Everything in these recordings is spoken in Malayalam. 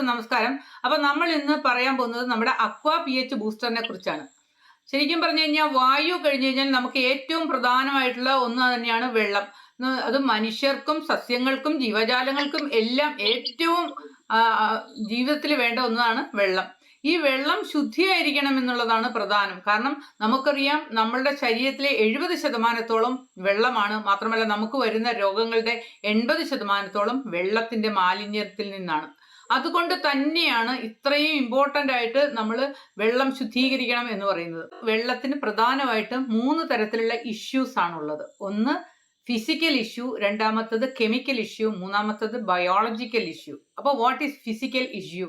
എല്ലാവർക്കും നമസ്കാരം. അപ്പൊ നമ്മൾ ഇന്ന് പറയാൻ പോകുന്നത് നമ്മുടെ അക്വാ പി എച്ച് ബൂസ്റ്ററിനെ കുറിച്ചാണ്. ശരിക്കും പറഞ്ഞു കഴിഞ്ഞാൽ വായു കഴിഞ്ഞു കഴിഞ്ഞാൽ നമുക്ക് ഏറ്റവും പ്രധാനമായിട്ടുള്ള ഒന്ന് തന്നെയാണ് വെള്ളം. അത് മനുഷ്യർക്കും സസ്യങ്ങൾക്കും ജീവജാലങ്ങൾക്കും എല്ലാം ഏറ്റവും ജീവിതത്തിൽ വേണ്ട ഒന്നാണ് വെള്ളം. ഈ വെള്ളം ശുദ്ധിയായിരിക്കണം എന്നുള്ളതാണ് പ്രധാനം. കാരണം നമുക്കറിയാം നമ്മളുടെ ശരീരത്തിലെ എഴുപത് ശതമാനത്തോളം വെള്ളമാണ്. മാത്രമല്ല നമുക്ക് വരുന്ന രോഗങ്ങളുടെ എൺപത് ശതമാനത്തോളം വെള്ളത്തിന്റെ മാലിന്യത്തിൽ നിന്നാണ്. അതുകൊണ്ട് തന്നെയാണ് ഇത്രയും ഇമ്പോർട്ടന്റ് ആയിട്ട് നമ്മൾ വെള്ളം ശുദ്ധീകരിക്കണം എന്ന് പറയുന്നത്. വെള്ളത്തിന് പ്രധാനമായിട്ട് മൂന്ന് തരത്തിലുള്ള ഇഷ്യൂസ് ആണുള്ളത്. ഒന്ന് ഫിസിക്കൽ ഇഷ്യൂ രണ്ടാമത്തത് കെമിക്കൽ ഇഷ്യൂ മൂന്നാമത്തത് ബയോളജിക്കൽ ഇഷ്യൂ അപ്പോൾ what is physical issue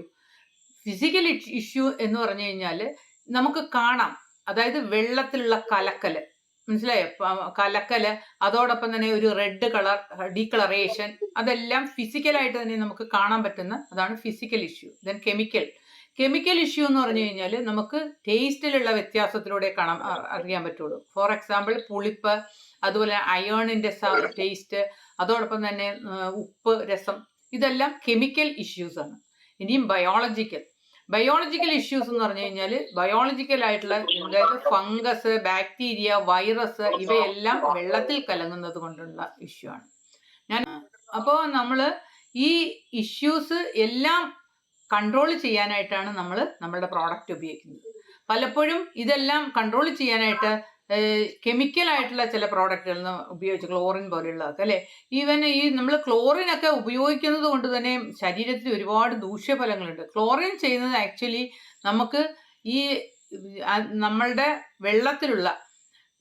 physical issue എന്ന് പറഞ്ഞു കഴിഞ്ഞാൽ നമുക്ക് കാണാം. അതായത് വെള്ളത്തിലുള്ള കലക്കൽ. മനസ്സിലായോ? കലക്കൽ അതോടൊപ്പം തന്നെ ഒരു റെഡ് കളർ ഡീകളറേഷൻ അതെല്ലാം ഫിസിക്കലായിട്ട് തന്നെ നമുക്ക് കാണാൻ പറ്റുന്ന അതാണ് physical issue. Then chemical. Chemical issue എന്ന് പറഞ്ഞു കഴിഞ്ഞാൽ നമുക്ക് ടേസ്റ്റിലുള്ള വ്യത്യാസത്തിലൂടെ കാണാൻ അറിയാൻ പറ്റുള്ളൂ. ഫോർ എക്സാമ്പിൾ പുളിപ്പ് അതുപോലെ അയേണിന്റെ ടേസ്റ്റ് അതോടൊപ്പം തന്നെ ഉപ്പ് രസം ഇതെല്ലാം കെമിക്കൽ ഇഷ്യൂസ് ആണ് ഇനിയും ബയോളജിക്കൽ. ബയോളജിക്കൽ ഇഷ്യൂസ് എന്ന് പറഞ്ഞു കഴിഞ്ഞാൽ ബയോളജിക്കൽ ആയിട്ടുള്ള അതായത് ഫംഗസ് ബാക്ടീരിയ വൈറസ് ഇവയെല്ലാം വെള്ളത്തിൽ കലങ്ങുന്നത് കൊണ്ടുള്ള ഇഷ്യൂ ആണ്. ഞാൻ അപ്പോൾ നമ്മൾ ഈ ഇഷ്യൂസ് എല്ലാം കൺട്രോൾ ചെയ്യാനായിട്ടാണ് നമ്മൾ നമ്മളുടെ പ്രോഡക്റ്റ് ഉപയോഗിക്കുന്നത്. പലപ്പോഴും ഇതെല്ലാം കൺട്രോൾ ചെയ്യാനായിട്ട് കെമിക്കൽ ആയിട്ടുള്ള ചില പ്രോഡക്റ്റുകൾ ഉപയോഗിച്ച് ക്ലോറിൻ പോലെയുള്ളതൊക്കെ അല്ലേ? ഈവൻ ഈ നമ്മൾ ക്ലോറിൻ ഒക്കെ ഉപയോഗിക്കുന്നത് കൊണ്ട് തന്നെ ശരീരത്തിൽ ഒരുപാട് ദൂഷ്യഫലങ്ങളുണ്ട്. ക്ലോറിൻ ചെയ്യുന്നത് ആക്ച്വലി നമുക്ക് ഈ നമ്മളുടെ വെള്ളത്തിലുള്ള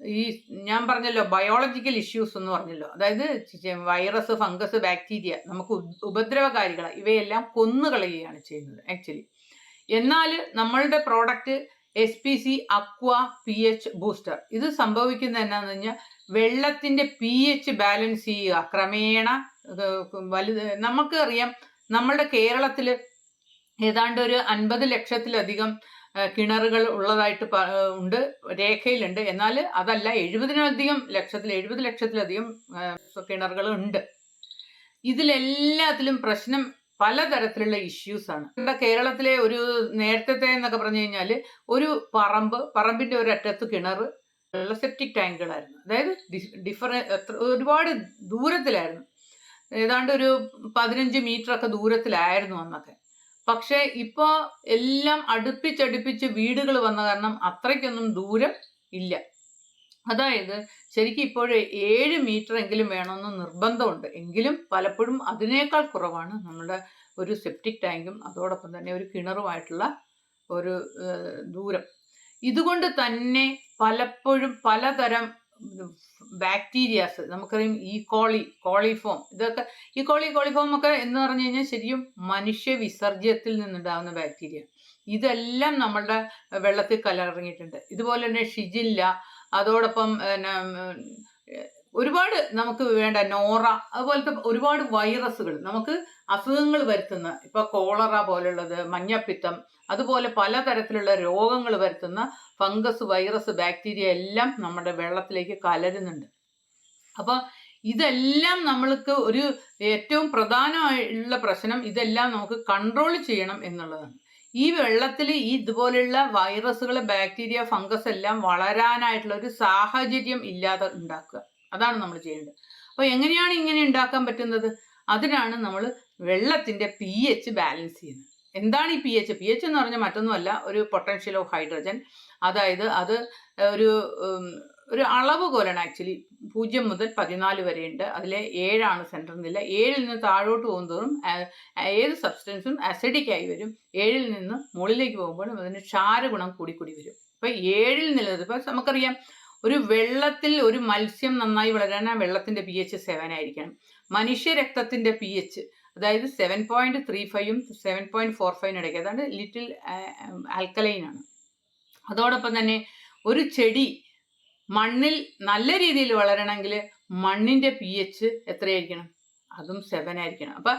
ഈ ഞാൻ പറഞ്ഞല്ലോ ബയോളജിക്കൽ ഇഷ്യൂസ് എന്ന് പറഞ്ഞല്ലോ. അതായത് വൈറസ് ഫംഗസ് ബാക്ടീരിയ നമുക്ക് ഉപദ്രവകാരികൾ ഇവയെല്ലാം കൊന്നുകളയുകയാണ് ചെയ്യുന്നത് ആക്ച്വലി എന്നാൽ നമ്മളുടെ product S P C aqua P H booster ഇത് സംഭവിക്കുന്നത് എന്നാന്ന് കഴിഞ്ഞാൽ വെള്ളത്തിന്റെ പി എച്ച് ബാലൻസ് ചെയ്യുക. ക്രമേണ വലുത് നമുക്ക് അറിയാം നമ്മളുടെ കേരളത്തിൽ ഏതാണ്ട് ഒരു അൻപത് ലക്ഷത്തിലധികം കിണറുകൾ ഉള്ളതായിട്ട് ഉണ്ട് രേഖയിലുണ്ട്. എന്നാൽ അതല്ല എഴുപതിനധികം ലക്ഷത്തിൽ എഴുപത് ലക്ഷത്തിലധികം കിണറുകൾ ഉണ്ട്. ഇതിലെല്ലാത്തിലും പ്രശ്നം പലതരത്തിലുള്ള ഇഷ്യൂസ് ആണ്. നമ്മുടെ കേരളത്തിലെ ഒരു നേരത്തെ എന്നൊക്കെ പറഞ്ഞു കഴിഞ്ഞാൽ ഒരു പറമ്പ് പറമ്പിന്റെ ഒരു അറ്റത്ത് കിണർ സെപ്റ്റിക് ടാങ്കുകളായിരുന്നു അതായത് ഡിഫറെ ഒരുപാട് ദൂരത്തിലായിരുന്നു. ഏതാണ്ട് ഒരു പതിനഞ്ച് മീറ്റർ ഒക്കെ ദൂരത്തിലായിരുന്നു അന്നൊക്കെ. പക്ഷേ ഇപ്പോ എല്ലാം അടുപ്പിച്ചടുപ്പിച്ച് വീടുകൾ വന്ന കാരണം അത്രയ്ക്കൊന്നും ദൂരം ഇല്ല. അതായത് ശരിക്കും ഇപ്പോഴും ഏഴ് മീറ്റർ എങ്കിലും വേണമെന്ന് നിർബന്ധമുണ്ട്. എങ്കിലും പലപ്പോഴും അതിനേക്കാൾ കുറവാണ് നമ്മുടെ ഒരു സെപ്റ്റിക് ടാങ്കും അതോടൊപ്പം തന്നെ ഒരു കിണറുമായിട്ടുള്ള ഒരു ദൂരം. ഇതുകൊണ്ട് തന്നെ പലപ്പോഴും പലതരം ബാക്ടീരിയാസ് നമുക്കറിയാം ഈ കോളി കോളിഫോം ഇതൊക്കെ ഈ കോളി കോളിഫോം ഒക്കെ എന്ന് പറഞ്ഞു കഴിഞ്ഞാൽ ശരിക്കും മനുഷ്യ വിസർജ്യത്തിൽ നിന്നുണ്ടാകുന്ന ബാക്ടീരിയ ഇതെല്ലാം നമ്മളുടെ വെള്ളത്തിൽ കലർന്നിട്ടുണ്ട്. ഇതുപോലെ തന്നെ ഷിജില്ല അതോടൊപ്പം ഒരുപാട് നമുക്ക് വേണ്ട നോറ അതുപോലത്തെ ഒരുപാട് വൈറസുകൾ നമുക്ക് അസുഖങ്ങൾ വരുത്തുന്ന ഇപ്പൊ കോളറ പോലുള്ളത് മഞ്ഞപ്പിത്തം അതുപോലെ പലതരത്തിലുള്ള രോഗങ്ങൾ വരുത്തുന്ന ഫംഗസ് വൈറസ് ബാക്ടീരിയ എല്ലാം നമ്മുടെ വെള്ളത്തിലേക്ക് കലരുന്നുണ്ട്. അപ്പോൾ ഇതെല്ലാം നമ്മൾക്ക് ഒരു ഏറ്റവും പ്രധാനമായുള്ള പ്രശ്നം ഇതെല്ലാം നമുക്ക് കൺട്രോൾ ചെയ്യണം എന്നുള്ളതാണ്. ഈ വെള്ളത്തിൽ ഇതുപോലെയുള്ള വൈറസുകൾ ബാക്ടീരിയ ഫംഗസ് എല്ലാം വളരാനായിട്ടുള്ള ഒരു സാഹചര്യം ഇല്ലാതെ ഉണ്ടാക്കുക. അതാണ് നമ്മൾ ചെയ്യേണ്ടത്. അപ്പോൾ എങ്ങനെയാണ് ഇങ്ങനെ ഉണ്ടാക്കാൻ പറ്റുന്നത്? അതിനാണ് നമ്മൾ വെള്ളത്തിന്റെ പി എച്ച് ബാലൻസ് ചെയ്യുന്നത്. എന്താണ് ഈ പി എച്ച് പി എച്ച് എന്ന് പറഞ്ഞാൽ മറ്റൊന്നുമല്ല ഒരു പൊട്ടൻഷ്യൽ ഓഫ് ഹൈഡ്രജൻ അതായത് അത് ഒരു ഒരു അളവ് കോലാണ് ആക്ച്വലി പൂജ്യം മുതൽ പതിനാല് വരെയുണ്ട്. അതിലെ ഏഴാണ് സെൻട്രൽ നില. ഏഴിൽ നിന്ന് താഴോട്ട് പോകുന്നതോറും ഏത് സബ്സ്റ്റൻസും അസിഡിക് ആയി വരും. ഏഴിൽ നിന്ന് മുകളിലേക്ക് പോകുമ്പോഴും അതിന് ക്ഷാരഗുണം കൂടി കൂടി വരും. ഇപ്പൊ ഏഴിൽ നിലനിർത്തും ഇപ്പൊ നമുക്കറിയാം ഒരു വെള്ളത്തിൽ ഒരു മത്സ്യം നന്നായി വളരാൻ ആ വെള്ളത്തിന്റെ പി എച്ച് സെവൻ ആയിരിക്കണം. മനുഷ്യ രക്തത്തിന്റെ പി എച്ച് അതായത് സെവൻ പോയിന്റ് ത്രീ ഫൈവും സെവൻ പോയിന്റ് ഫോർ ഫൈവിന് ഇടയ്ക്ക്. അതാണ് ലിറ്റിൽ ആൽക്കലൈൻ ആണ്. അതോടൊപ്പം തന്നെ ഒരു ചെടി മണ്ണിൽ നല്ല രീതിയിൽ വളരണമെങ്കിൽ മണ്ണിന്റെ പി എച്ച് എത്രയായിരിക്കണം? അതും സെവൻ ആയിരിക്കണം. അപ്പൊ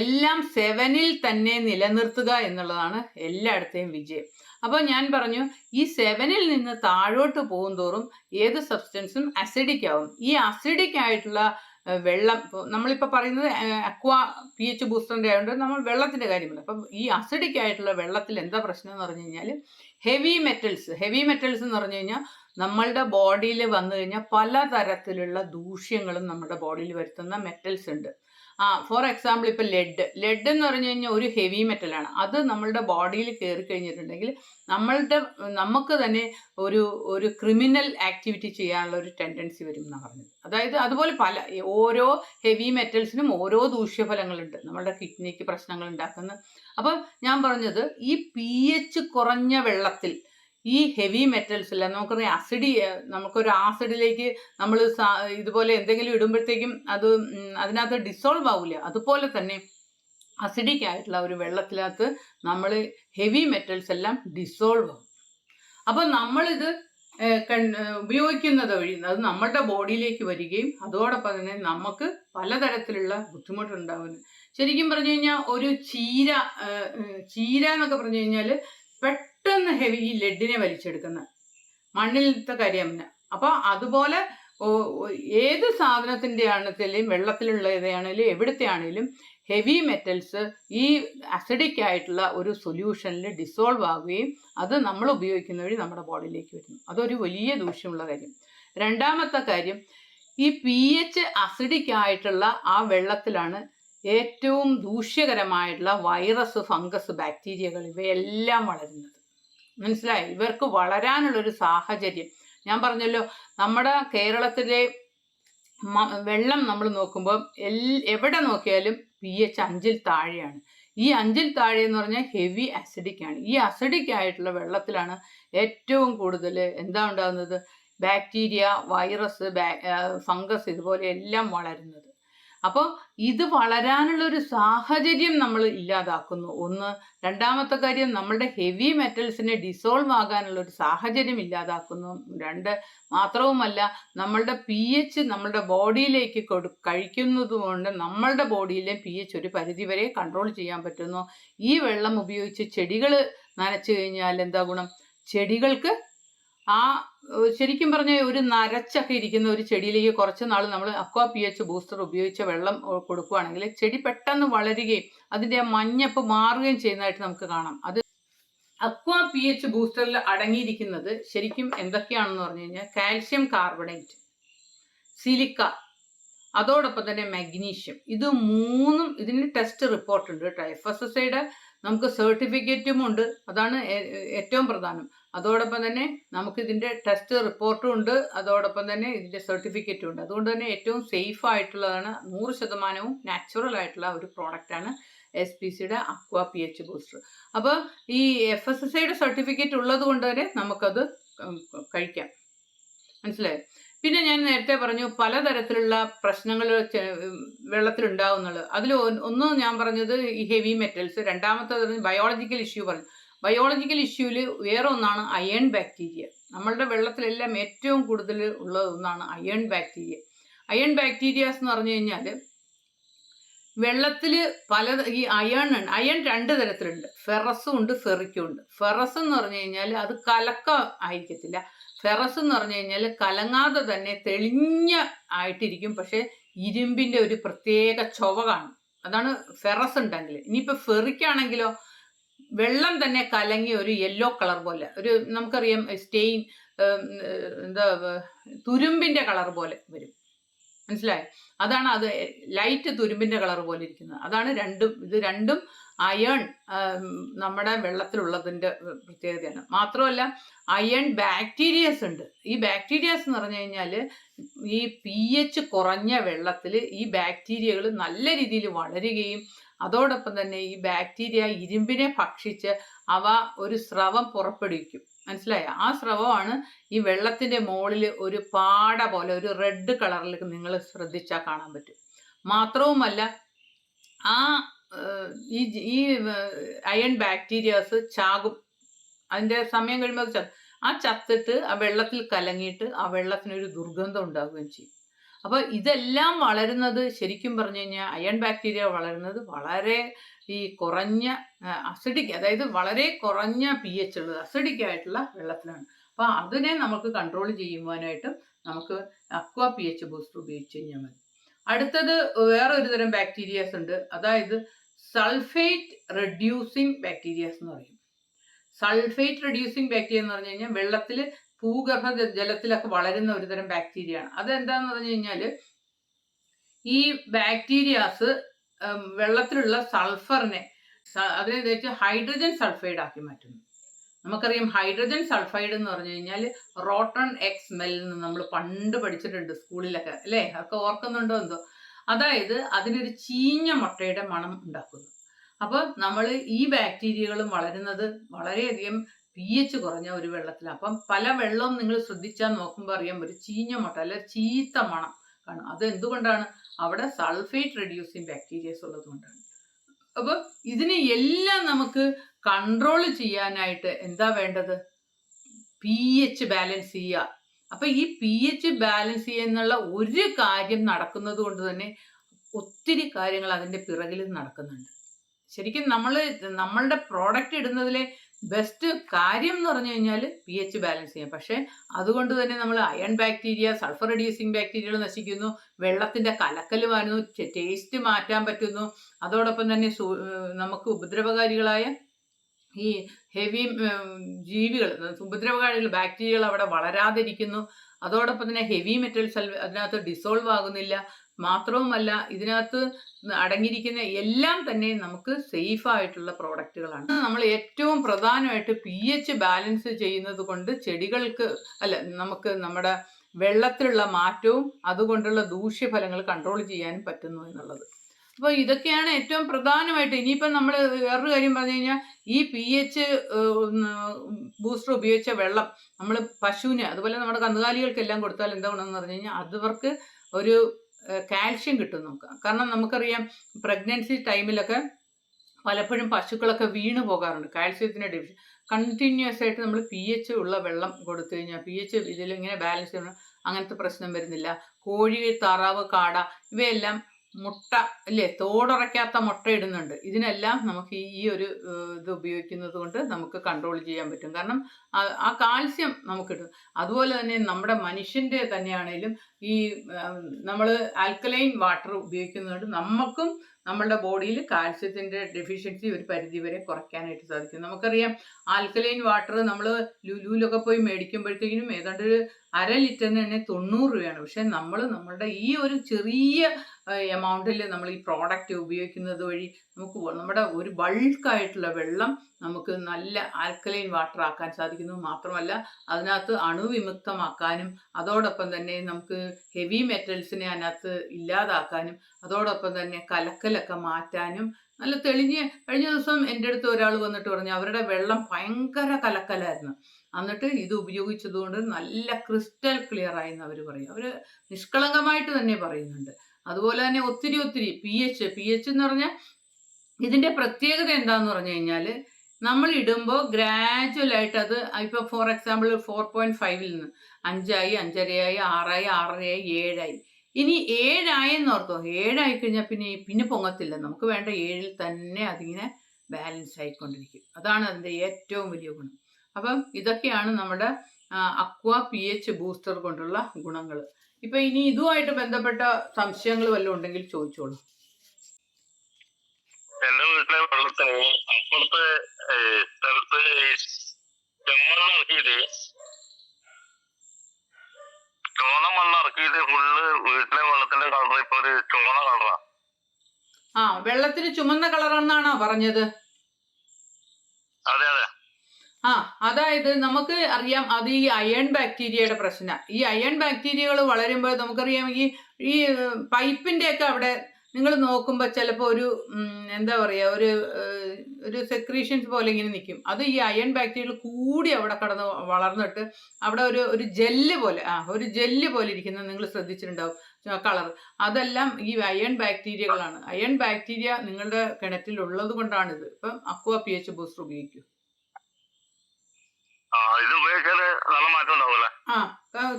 എല്ലാം സെവനിൽ തന്നെ നിലനിർത്തുക എന്നുള്ളതാണ് എല്ലായിടത്തെയും വിജയം. അപ്പോൾ ഞാൻ പറഞ്ഞു ഈ സെവനിൽ നിന്ന് താഴോട്ട് പോകും തോറും ഏത് സബ്സ്റ്റൻസും അസിഡിക് ആവും. ഈ അസിഡിക് ആയിട്ടുള്ള വെള്ളം നമ്മളിപ്പോൾ പറയുന്നത് അക്വ പി എച്ച് ബൂസ്റ്ററിന്റെ ആയതുകൊണ്ട് നമ്മൾ വെള്ളത്തിന്റെ കാര്യമില്ല. അപ്പം ഈ അസിഡിക് ആയിട്ടുള്ള വെള്ളത്തിൽ എന്താ പ്രശ്നം എന്ന് പറഞ്ഞു കഴിഞ്ഞാൽ ഹെവി മെറ്റൽസ് ഹെവി മെറ്റൽസ് എന്ന് പറഞ്ഞു കഴിഞ്ഞാൽ നമ്മളുടെ ബോഡിയിൽ വന്നു കഴിഞ്ഞാൽ പലതരത്തിലുള്ള ദൂഷ്യങ്ങളും നമ്മുടെ ബോഡിയിൽ വരുത്തുന്ന മെറ്റൽസ് ഉണ്ട്. ആ ഫോർ എക്സാമ്പിൾ ഇപ്പം ലെഡ് ലെഡ് എന്ന് പറഞ്ഞു കഴിഞ്ഞാൽ ഒരു ഹെവി മെറ്റലാണ് അത് നമ്മളുടെ ബോഡിയിൽ കയറി കഴിഞ്ഞിട്ടുണ്ടെങ്കിൽ നമ്മളുടെ നമുക്ക് തന്നെ ഒരു ഒരു ക്രിമിനൽ ആക്ടിവിറ്റി ചെയ്യാനുള്ള ഒരു ടെൻഡൻസി വരും എന്നാണ് പറഞ്ഞത്. അതായത് അതുപോലെ പല ഓരോ ഹെവി മെറ്റൽസിനും ഓരോ ദൂഷ്യഫലങ്ങളുണ്ട്. നമ്മളുടെ കിഡ്നിക്ക് പ്രശ്നങ്ങൾ ഉണ്ടാക്കുന്ന. അപ്പം ഞാൻ പറഞ്ഞത് ഈ പി എച്ച് കുറഞ്ഞ വെള്ളത്തിൽ ഈ ഹെവി മെറ്റൽസ് അല്ല നമുക്കറിയാം അസിഡി നമുക്കൊരു ആസിഡിലേക്ക് നമ്മൾ ഇതുപോലെ എന്തെങ്കിലും ഇടുമ്പോഴത്തേക്കും അത് അതിനകത്ത് ഡിസോൾവ് ആവില്ല അതുപോലെ തന്നെ അസിഡിക് ആയിട്ടുള്ള ഒരു വെള്ളത്തിനകത്ത് നമ്മൾ ഹെവി മെറ്റൽസ് എല്ലാം ഡിസോൾവ് ആവും. അപ്പോൾ നമ്മളിത് ഉപയോഗിക്കുന്നത് വഴി അത് നമ്മളുടെ ബോഡിയിലേക്ക് വരികയും അതോടൊപ്പം തന്നെ നമുക്ക് പലതരത്തിലുള്ള ബുദ്ധിമുട്ടുണ്ടാകുന്നു ശരിക്കും പറഞ്ഞു കഴിഞ്ഞാൽ ഒരു ചീര ചീര എന്നൊക്കെ പറഞ്ഞു കഴിഞ്ഞാൽ പെട്ടെന്ന് ഹെവി ഈ ലെഡിനെ വലിച്ചെടുക്കുന്ന മണ്ണിലത്തെ കരിയമ്മ അപ്പോൾ അതുപോലെ ഏത് സാധനത്തിന്റെ ആണെങ്കിലും വെള്ളത്തിലുള്ള ഇതാണെങ്കിലും എവിടുത്തെ ആണെങ്കിലും ഹെവി മെറ്റൽസ് ഈ അസിഡിക് ആയിട്ടുള്ള ഒരു സൊല്യൂഷനിൽ ഡിസോൾവ് ആവുകയും അത് നമ്മൾ ഉപയോഗിക്കുന്ന വഴി നമ്മുടെ ബോഡിയിലേക്ക് വരുന്നു. അതൊരു വലിയ ദൂഷ്യമുള്ള കാര്യം. രണ്ടാമത്തെ കാര്യം ഈ പി എച്ച് അസിഡിക് ആയിട്ടുള്ള ആ വെള്ളത്തിലാണ് ഏറ്റവും ദൂഷ്യകരമായിട്ടുള്ള വൈറസ് ഫംഗസ് ബാക്ടീരിയകൾ ഇവയെല്ലാം വളരുന്നത്. മനസ്സിലായി? ഇവർക്ക് വളരാനുള്ളൊരു സാഹചര്യം. ഞാൻ പറഞ്ഞല്ലോ നമ്മുടെ കേരളത്തിലെ വെള്ളം നമ്മൾ നോക്കുമ്പോൾ എൽ എവിടെ നോക്കിയാലും പി എച്ച് അഞ്ചിൽ താഴെയാണ്. ഈ അഞ്ചിൽ താഴെ എന്ന് പറഞ്ഞാൽ ഹെവി അസിഡിക് ആണ് ഈ അസിഡിക് ആയിട്ടുള്ള വെള്ളത്തിലാണ് ഏറ്റവും കൂടുതൽ എന്താ ഉണ്ടാകുന്നത്? ബാക്ടീരിയ വൈറസ് ഫംഗസ് ഇതുപോലെ എല്ലാം വളരുന്നത്. അപ്പോൾ ഇത് വളരാനുള്ള ഒരു സാഹചര്യം നമ്മൾ ഇല്ലാതാക്കുന്നു. ഒന്ന് രണ്ടാമത്തെ കാര്യം നമ്മുടെ ഹെവി മെറ്റൽസിനെ ഡിസോൾവ് ആകാനുള്ള ഒരു സാഹചര്യം ഇല്ലാതാക്കുന്നു. രണ്ട് മാത്രവുമല്ല നമ്മളുടെ പി എച്ച് നമ്മളുടെ ബോഡിയിലേക്ക് കൊടു കഴിക്കുന്നത് കൊണ്ട് നമ്മളുടെ ബോഡിയിലെ പി എച്ച് ഒരു പരിധിവരെ കൺട്രോൾ ചെയ്യാൻ പറ്റുന്നു. ഈ വെള്ളം ഉപയോഗിച്ച് ചെടികൾ നനച്ചു കഴിഞ്ഞാൽ എന്താ ഗുണം? ചെടികൾക്ക് ആ ശരിക്കും പറഞ്ഞ ഒരു നരച്ചൊക്കെ ഇരിക്കുന്ന ഒരു ചെടിയിലേക്ക് കുറച്ച് നാൾ നമ്മൾ അക്വാ പി എച്ച് ബൂസ്റ്റർ ഉപയോഗിച്ച വെള്ളം കൊടുക്കുകയാണെങ്കിൽ ചെടി പെട്ടെന്ന് വളരുകയും അതിന്റെ മഞ്ഞപ്പ് മാറുകയും ചെയ്യുന്നതായിട്ട് നമുക്ക് കാണാം. അത് അക്വാ പി എച്ച് ബൂസ്റ്ററിൽ അടങ്ങിയിരിക്കുന്നത് ശരിക്കും എന്തൊക്കെയാണെന്ന് പറഞ്ഞു കഴിഞ്ഞാൽ കാൽഷ്യം കാർബണേറ്റ് സിലിക്ക അതോടൊപ്പം തന്നെ മഗ്നീഷ്യം. ഇത് മൂന്നും ഇതിന് ടെസ്റ്റ് റിപ്പോർട്ടുണ്ട് കേട്ടോ. എഫ് എസ് എസ് ഐയുടെ നമുക്ക് സർട്ടിഫിക്കറ്റും ഉണ്ട്. അതാണ് ഏറ്റവും പ്രധാനം. അതോടൊപ്പം തന്നെ നമുക്ക് ഇതിന്റെ ടെസ്റ്റ് റിപ്പോർട്ടും ഉണ്ട്. അതോടൊപ്പം തന്നെ ഇതിന്റെ സർട്ടിഫിക്കറ്റും ഉണ്ട്. അതുകൊണ്ട് തന്നെ ഏറ്റവും സേഫ് ആയിട്ടുള്ളതാണ് നൂറ് ശതമാനവും നാച്ചുറൽ ആയിട്ടുള്ള ഒരു പ്രോഡക്റ്റാണ് എസ് പി സിയുടെ അക്വ പി എച്ച് ബൂസ്റ്റർ അപ്പോൾ ഈ എഫ് എസ് എസ് ഐയുടെ സർട്ടിഫിക്കറ്റ് ഉള്ളത് കൊണ്ട് തന്നെ നമുക്കത് കഴിക്കാം. മനസ്സിലായോ? പിന്നെ ഞാൻ നേരത്തെ പറഞ്ഞു പലതരത്തിലുള്ള പ്രശ്നങ്ങൾ വെള്ളത്തിലുണ്ടാവുന്നുള്ളത് അതിൽ ഒന്ന് ഞാൻ പറഞ്ഞത് ഈ ഹെവി മെറ്റൽസ് രണ്ടാമത്തെ ബയോളജിക്കൽ ഇഷ്യൂ പറഞ്ഞു. ബയോളജിക്കൽ ഇഷ്യൂവിൽ വേറെ ഒന്നാണ് അയൺ ബാക്ടീരിയ നമ്മളുടെ വെള്ളത്തിലെല്ലാം ഏറ്റവും കൂടുതൽ ഉള്ള ഒന്നാണ് അയൺ ബാക്ടീരിയ അയൺ ബാക്ടീരിയാസ് എന്ന് പറഞ്ഞു കഴിഞ്ഞാൽ വെള്ളത്തിൽ പല ഈ അയൺ അയൺ രണ്ട് തരത്തിലുണ്ട്. ഫെറസും ഉണ്ട് ഫെറിക്കും ഉണ്ട്. ഫെറസ് എന്ന് പറഞ്ഞു കഴിഞ്ഞാൽ അത് കലക്ക ആയിരിക്കത്തില്ല. ഫെറസ് എന്ന് പറഞ്ഞു കഴിഞ്ഞാൽ കലങ്ങാതെ തന്നെ തെളിഞ്ഞ ആയിട്ടിരിക്കും. പക്ഷേ ഇരുമ്പിന്റെ ഒരു പ്രത്യേക ചൊവ കാണും. അതാണ് ഫെറസ് ഉണ്ടെങ്കിൽ ഇനിയിപ്പോൾ ഫെറിക്കാണെങ്കിലോ വെള്ളം തന്നെ കലങ്ങി ഒരു യെല്ലോ കളർ പോലെ ഒരു നമുക്കറിയാം സ്റ്റെയിൻ എന്താ തുരുമ്പിന്റെ കളർ പോലെ വരും. മനസ്സിലായി? അതാണ് അത് ലൈറ്റ് തുരുമ്പിന്റെ കളർ പോലെ ഇരിക്കുന്നത്. അതാണ് രണ്ടും ഇത് രണ്ടും അയേൺ നമ്മുടെ വെള്ളത്തിലുള്ളതിന്റെ പ്രത്യേകതയാണ്. മാത്രമല്ല അയൺ ബാക്ടീരിയസ് ഉണ്ട്. ഈ ബാക്ടീരിയസ് എന്ന് പറഞ്ഞു കഴിഞ്ഞാൽ ഈ പി എച്ച് കുറഞ്ഞ വെള്ളത്തിൽ ഈ ബാക്ടീരിയകൾ നല്ല രീതിയിൽ വളരുകയും അതോടൊപ്പം തന്നെ ഈ ബാക്ടീരിയ ഇരുമ്പിനെ ഭക്ഷിച്ച് അവ ഒരു സ്രവം പുറപ്പെടുവിക്കും. മനസ്സിലായ? ആ സ്രവമാണ് ഈ വെള്ളത്തിന്റെ മുകളിൽ ഒരു പാട പോലെ ഒരു റെഡ് കളറിൽ നിങ്ങൾ ശ്രദ്ധിച്ചാൽ കാണാൻ പറ്റും. മാത്രവുമല്ല ആ ഈ അയൺ ബാക്ടീരിയാസ് ചാകും. അതിന്റെ സമയം കഴിയുമ്പോൾ ആ ചത്തിട്ട് ആ വെള്ളത്തിൽ കലങ്ങിയിട്ട് ആ വെള്ളത്തിനൊരു ദുർഗന്ധം ഉണ്ടാവുകയും ചെയ്യും. അപ്പോൾ ഇതെല്ലാം വളരുന്നത് ശരിക്കും പറഞ്ഞു കഴിഞ്ഞാൽ അയൺ ബാക്ടീരിയ വളരുന്നത് വളരെ ഈ കുറഞ്ഞ അസിഡിക് അതായത് വളരെ കുറഞ്ഞ പി എച്ച് ഉള്ളത് അസിഡിക് ആയിട്ടുള്ള വെള്ളത്തിലാണ് അപ്പോൾ അതിനെ നമുക്ക് കൺട്രോൾ ചെയ്യുവാനായിട്ട് നമുക്ക് അക്വ പി എച്ച് ബൂസ്റ്റർ ഉപയോഗിച്ച് കഴിഞ്ഞാൽ മതി. അടുത്തത് വേറെ ഒരു തരം ബാക്ടീരിയാസ് ഉണ്ട്. അതായത് സൾഫേറ്റ് റെഡ്യൂസിങ് ബാക്ടീരിയാസ് എന്ന് പറയും. സൾഫേറ്റ് റെഡ്യൂസിങ് ബാക്ടീരിയ എന്ന് പറഞ്ഞു കഴിഞ്ഞാൽ വെള്ളത്തിൽ ഭൂഗർഭ ജലത്തിലൊക്കെ വളരുന്ന ഒരു തരം ബാക്ടീരിയ ആണ് അതെന്താന്ന് പറഞ്ഞു കഴിഞ്ഞാൽ ഈ ബാക്ടീരിയാസ് വെള്ളത്തിലുള്ള സൾഫറിനെ അതിനെ വെച്ച് ഹൈഡ്രജൻ സൾഫൈഡ് ആക്കി മാറ്റുന്നു. നമുക്കറിയാം ഹൈഡ്രജൻ സൾഫൈഡ് എന്ന് പറഞ്ഞു കഴിഞ്ഞാൽ റോട്ടൺ എക്സ് എന്ന് നമ്മൾ പണ്ട് പഠിച്ചിട്ടുണ്ട് സ്കൂളിലൊക്കെ. അല്ലേ? അതൊക്കെ ഓർക്കുന്നുണ്ടോ എന്തോ? അതായത് അതിനൊരു ചീഞ്ഞ മുട്ടയുടെ മണം ഉണ്ടാക്കുന്നു. അപ്പോൾ നമ്മൾ ഈ ബാക്ടീരിയകളും വളരുന്നത് വളരെയധികം പി എച്ച് കുറഞ്ഞ ഒരു വെള്ളത്തിൽ അപ്പം പല വെള്ളവും നിങ്ങൾ ശ്രദ്ധിച്ചാൽ നോക്കുമ്പോൾ അറിയാം ഒരു ചീഞ്ഞ മുട്ട അല്ലെ ചീത്ത മണം കാണും. അത് എന്തുകൊണ്ടാണ്? അവിടെ സൾഫേറ്റ് റെഡ്യൂസിങ് ബാക്ടീരിയസ് ഉള്ളത് കൊണ്ടാണ്. അപ്പോൾ ഇതിനെ എല്ലാം നമുക്ക് കൺട്രോൾ ചെയ്യാനായിട്ട് എന്താ വേണ്ടത്? പി എച്ച് ബാലൻസ് ചെയ്യുക. അപ്പൊ ഈ പി എച്ച് ബാലൻസ് ചെയ്യുന്നുള്ള ഒരു കാര്യം നടക്കുന്നത് കൊണ്ട് തന്നെ ഒത്തിരി കാര്യങ്ങൾ അതിന്റെ പിറകിൽ നടക്കുന്നുണ്ട്. ശരിക്കും നമ്മൾ നമ്മളുടെ പ്രോഡക്റ്റ് ഇടുന്നതിലെ ബെസ്റ്റ് കാര്യം എന്ന് പറഞ്ഞു കഴിഞ്ഞാൽ പി എച്ച് ബാലൻസ് ചെയ്യാം. പക്ഷേ അതുകൊണ്ട് തന്നെ നമ്മൾ അയൺ ബാക്ടീരിയ സൾഫർ റെഡ്യൂസിങ് ബാക്ടീരിയകൾ നശിക്കുന്നു വെള്ളത്തിന്റെ കലക്കൽ വരുന്നു ടേസ്റ്റ് മാറ്റാൻ പറ്റുന്നു. അതോടൊപ്പം തന്നെ നമുക്ക് ഉപദ്രവകാരികളായ ഈ ഹെവി ജീവികൾ ഉപദ്രവകാരികൾ ബാക്ടീരിയകൾ അവിടെ വളരാതിരിക്കുന്നു. അതോടൊപ്പം തന്നെ ഹെവി മെറ്റൽസ് അതിനകത്ത് ഡിസോൾവ് ആകുന്നില്ല. മാത്രവുമല്ല ഇതിനകത്ത് അടങ്ങിയിരിക്കുന്ന എല്ലാം തന്നെ നമുക്ക് സേഫ് ആയിട്ടുള്ള പ്രോഡക്റ്റുകളാണ് നമ്മൾ ഏറ്റവും പ്രധാനമായിട്ട് പി എച്ച് ബാലൻസ് ചെയ്യുന്നത് കൊണ്ട് ചെടികൾക്ക് അല്ല നമുക്ക് നമ്മുടെ വെള്ളത്തിലുള്ള മാറ്റവും അതുകൊണ്ടുള്ള ദൂഷ്യഫലങ്ങൾ കൺട്രോൾ ചെയ്യാനും പറ്റുന്നു എന്നുള്ളത്. അപ്പോൾ ഇതൊക്കെയാണ് ഏറ്റവും പ്രധാനമായിട്ട് ഇനിയിപ്പം നമ്മൾ വേറൊരു കാര്യം പറഞ്ഞു കഴിഞ്ഞാൽ ഈ പി എച്ച് ബൂസ്റ്റർ ഉപയോഗിച്ച വെള്ളം നമ്മൾ പശുവിന് അതുപോലെ നമ്മുടെ കന്നുകാലികൾക്കെല്ലാം കൊടുത്താൽ എന്താ ഗുണമെന്ന് പറഞ്ഞു കഴിഞ്ഞാൽ അതവർക്ക് ഒരു കാൽഷ്യം കിട്ടും നമുക്ക്. കാരണം നമുക്കറിയാം പ്രഗ്നൻസി ടൈമിലൊക്കെ പലപ്പോഴും പശുക്കളൊക്കെ വീണു പോകാറുണ്ട്. കാൽസ്യത്തിന്റെ ഡിവിഷൻ കണ്ടിന്യൂസ് ആയിട്ട് നമ്മൾ പി എച്ച് ഉള്ള വെള്ളം കൊടുത്തു കഴിഞ്ഞാൽ പി എച്ച് ഇതിൽ ഇങ്ങനെ ബാലൻസ് ചെയ്യണം. അങ്ങനത്തെ പ്രശ്നം വരുന്നില്ല. കോഴി താറാവ് കാട ഇവയെല്ലാം മുട്ട അല്ലേ തോടുറയ്ക്കാത്ത മുട്ട ഇടുന്നുണ്ട്. ഇതിനെല്ലാം നമുക്ക് ഈ ഒരു ഇത് ഉപയോഗിക്കുന്നത് കൊണ്ട് നമുക്ക് കൺട്രോൾ ചെയ്യാൻ പറ്റും. കാരണം ആ- കാൽസ്യം നമുക്ക് കിട്ടും. അതുപോലെ തന്നെ നമ്മുടെ മനുഷ്യന്റെ തന്നെയാണേലും ഈ നമ്മൾ ആൽക്കലൈൻ വാട്ടർ ഉപയോഗിക്കുന്നതുകൊണ്ട് നമുക്കും നമ്മളുടെ ബോഡിയിൽ കാൽസ്യത്തിന്റെ ഡെഫിഷ്യൻസി ഒരു പരിധി വരെ കുറയ്ക്കാനായിട്ട് സാധിക്കും. നമുക്കറിയാം ആൽക്കലൈൻ വാട്ടർ നമ്മൾ ലുലുവിലൊക്കെ പോയി മേടിക്കുമ്പോഴത്തേക്കിനും ഏതാണ്ട് ഒരു അര ലിറ്ററിന് തന്നെ തൊണ്ണൂറ് രൂപയാണ്. പക്ഷെ നമ്മൾ നമ്മളുടെ ഈ ഒരു ചെറിയ എമൗണ്ടിൽ നമ്മൾ ഈ പ്രോഡക്റ്റ് ഉപയോഗിക്കുന്നത് വഴി നമുക്ക് നമ്മുടെ ഒരു ബൾക്കായിട്ടുള്ള വെള്ളം നമുക്ക് നല്ല ആൽക്കലൈൻ വാട്ടർ ആക്കാൻ സാധിക്കുന്നു. മാത്രമല്ല അതിനകത്ത് അണുവിമുക്തമാക്കാനും അതോടൊപ്പം തന്നെ നമുക്ക് ഹെവി മെറ്റൽസിനെ അതിനകത്ത് ഇല്ലാതാക്കാനും അതോടൊപ്പം തന്നെ കലക്കലൊക്കെ മാറ്റാനും നല്ല തെളിഞ്ഞ് കഴിഞ്ഞ ദിവസം എന്റെ അടുത്ത് ഒരാൾ വന്നിട്ട് പറഞ്ഞു അവരുടെ വെള്ളം ഭയങ്കര കലക്കലായിരുന്നു. എന്നിട്ട് ഇത് ഉപയോഗിച്ചതുകൊണ്ട് നല്ല ക്രിസ്റ്റൽ ക്ലിയർ ആയി എന്ന് അവർ പറയും. അവർ നിഷ്കളങ്കമായിട്ട് തന്നെ പറയുന്നുണ്ട്. അതുപോലെ തന്നെ ഒത്തിരി ഒത്തിരി പി എച്ച് പി എച്ച് എന്ന് പറഞ്ഞാൽ ഇതിന്റെ പ്രത്യേകത എന്താന്ന് പറഞ്ഞു കഴിഞ്ഞാൽ നമ്മൾ ഇടുമ്പോൾ ഗ്രാജുവൽ ആയിട്ട് അത് ഇപ്പോൾ ഫോർ എക്സാമ്പിൾ ഫോർ പോയിന്റ് ഫൈവിൽ നിന്ന് അഞ്ചായി അഞ്ചരയായി ആറായി ആറരയായി ഏഴായി. ഇനി ഏഴായെന്ന് ഓർത്തോ? ഏഴായി കഴിഞ്ഞാൽ പിന്നെ പിന്നെ പൊങ്ങത്തില്ല. നമുക്ക് വേണ്ട ഏഴിൽ തന്നെ അതിങ്ങനെ ബാലൻസ് ആയിക്കൊണ്ടിരിക്കും. അതാണ് അതിന്റെ ഏറ്റവും വലിയ ഗുണം. അപ്പം ഇതൊക്കെയാണ് നമ്മുടെ അക്വ പി എച്ച് ബൂസ്റ്റർ കൊണ്ടുള്ള ഗുണങ്ങൾ. ഇപ്പൊ ഇനി ഇതുമായിട്ട് ബന്ധപ്പെട്ട സംശയങ്ങൾ വല്ലതും ഉണ്ടെങ്കിൽ ചോദിച്ചോളൂ. എന്റെ വീട്ടിലെ വെള്ളത്തിന് അപ്പുറത്തെ സ്ഥലത്ത് ചെമ്മണ്ണ് ഇറക്കിയിട്ട് ചോണ മണ്ണ് ഇറക്കിയിട്ട് ഫുള്ള് വീട്ടിലെ വെള്ളത്തിന്റെ കളർ ഇപ്പൊ ഒരു ചോണ കളറാ. ആ വെള്ളത്തിന് ചുമന്ന കളറാണെന്നാണോ പറഞ്ഞത്? അതെ അതെ. ആ അതായത് നമുക്ക് അറിയാം അത് ഈ അയൺ ബാക്ടീരിയയുടെ പ്രശ്നം. ഈ അയൺ ബാക്ടീരിയകൾ വളരുമ്പോൾ നമുക്കറിയാം ഈ ഈ പൈപ്പിന്റെ ഒക്കെ അവിടെ നിങ്ങൾ നോക്കുമ്പോൾ ചിലപ്പോൾ ഒരു എന്താ പറയുക ഒരു ഒരു സെക്രീഷൻസ് പോലെ ഇങ്ങനെ നിൽക്കും അത് ഈ അയൺ ബാക്ടീരിയകൾ കൂടി അവിടെ കടന്ന് വളർന്നിട്ട് അവിടെ ഒരു ഒരു ജെല്ല് പോലെ ആ ഒരു ജെല്ല് പോലെ ഇരിക്കുന്നത് നിങ്ങൾ ശ്രദ്ധിച്ചിട്ടുണ്ടാവും. കളർ അതെല്ലാം ഈ അയൺ ബാക്ടീരിയകളാണ് അയൺ ബാക്ടീരിയ നിങ്ങളുടെ കിണറ്റിൽ ഉള്ളത് കൊണ്ടാണിത്. ഇപ്പം അക്വ പി എച്ച് ബൂസ്റ്റർ ഉപയോഗിക്കും. ഇത് നല്ല മാറ്റം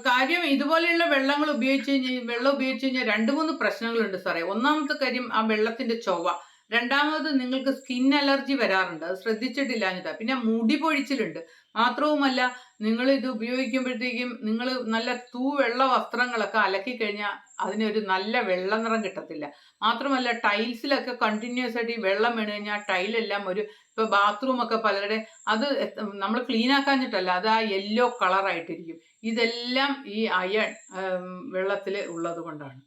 കാര്യം ഇതുപോലെയുള്ള വെള്ളങ്ങൾ ഉപയോഗിച്ച് കഴിഞ്ഞാൽ വെള്ളം ഉപയോഗിച്ച് കഴിഞ്ഞാൽ രണ്ട് മൂന്ന് പ്രശ്നങ്ങളുണ്ട് സാറേ. ഒന്നാമത്തെ കാര്യം ആ വെള്ളത്തിന്റെ ചൊവ്വ. രണ്ടാമത് നിങ്ങൾക്ക് സ്കിൻ അലർജി വരാറുണ്ട്. അത് ശ്രദ്ധിച്ചിട്ടില്ല എന്നിട്ട് പിന്നെ മുടി പൊഴിച്ചിലുണ്ട്. മാത്രവുമല്ല നിങ്ങൾ ഇത് ഉപയോഗിക്കുമ്പോഴത്തേക്കും നിങ്ങൾ നല്ല തൂ വെള്ള വസ്ത്രങ്ങളൊക്കെ അലക്കി കഴിഞ്ഞാൽ അതിനൊരു നല്ല വെള്ള നിറം കിട്ടത്തില്ല. മാത്രമല്ല ടൈൽസിലൊക്കെ കണ്ടിന്യൂസ് ആയിട്ട് ഈ വെള്ളം വീണ് കഴിഞ്ഞാൽ ടൈലെല്ലാം ഒരു ഇപ്പൊ ബാത്റൂം ഒക്കെ പലരുടെ അത് നമ്മൾ ക്ലീൻ ആക്കാഞ്ഞിട്ടല്ല അത് ആ യെല്ലോ കളറായിട്ടിരിക്കും ഇതെല്ലാം ഈ അയൺ വെള്ളത്തിൽ ഉള്ളത് കൊണ്ടാണ്.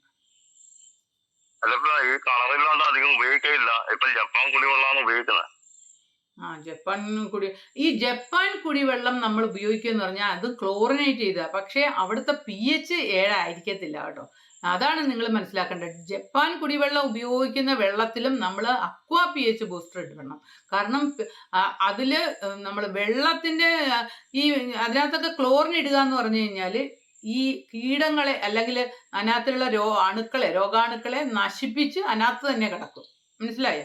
ഈ കളറില്ലാണ്ട് അധികം ഉപയോഗിക്കില്ല ഇപ്പൊ ജപ്പാൻ കുടിവെള്ളമാണ് ഉപയോഗിക്കുന്നത്. ആ ജപ്പാൻ കുടി ഈ ജപ്പാൻ കുടിവെള്ളം നമ്മൾ ഉപയോഗിക്കുക പറഞ്ഞാൽ അത് ക്ലോറിനേറ്റ് ചെയ്ത പക്ഷെ അവിടുത്തെ പി എച്ച് ഏഴായിരിക്കത്തില്ല കേട്ടോ. അതാണ് നിങ്ങൾ മനസ്സിലാക്കേണ്ടത്. ജപ്പാൻ കുടിവെള്ളം ഉപയോഗിക്കുന്ന വെള്ളത്തിലും നമ്മൾ അക്വാ പി എച്ച് ബൂസ്റ്റർ ഇടണം. കാരണം അതിൽ നമ്മൾ വെള്ളത്തിന്റെ ഈ അതിനകത്തൊക്കെ ക്ലോറിൻ ഇടുക എന്ന് പറഞ്ഞു കഴിഞ്ഞാൽ ഈ കീടങ്ങളെ അല്ലെങ്കിൽ അതിനകത്തുള്ള രോ അണുക്കളെ രോഗാണുക്കളെ നശിപ്പിച്ച് അതിനകത്ത് തന്നെ കിടക്കും. മനസ്സിലായോ?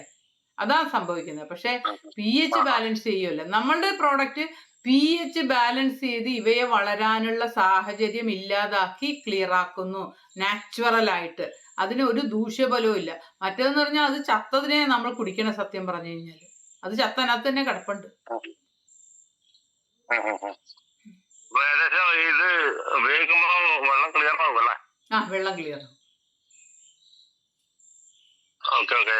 അതാ സംഭവിക്കുന്നത് പക്ഷെ പി എച്ച് ബാലൻസ് ചെയ്യുമല്ലോ നമ്മളുടെ പ്രോഡക്റ്റ് പി എച്ച് ബാലൻസ് ചെയ്ത് ഇവയെ വളരാനുള്ള സാഹചര്യം ഇല്ലാതാക്കി ക്ലിയർ ആക്കുന്നു. നാച്ചുറൽ ആയിട്ട്. അതിന് ഒരു ദൂഷ്യഫലവും ഇല്ല. മറ്റേതെന്ന് പറഞ്ഞാൽ അത് ചത്തതിനെ നമ്മൾ കുടിക്കണ സത്യം പറഞ്ഞു കഴിഞ്ഞാൽ അത് ചത്തനകത്ത് തന്നെ കിടപ്പുണ്ട്. ഇത് വെള്ളം ക്ലിയർ ആവും അല്ലേ ആ വെള്ളം ക്ലിയർ ഓക്കെ ഓക്കെ.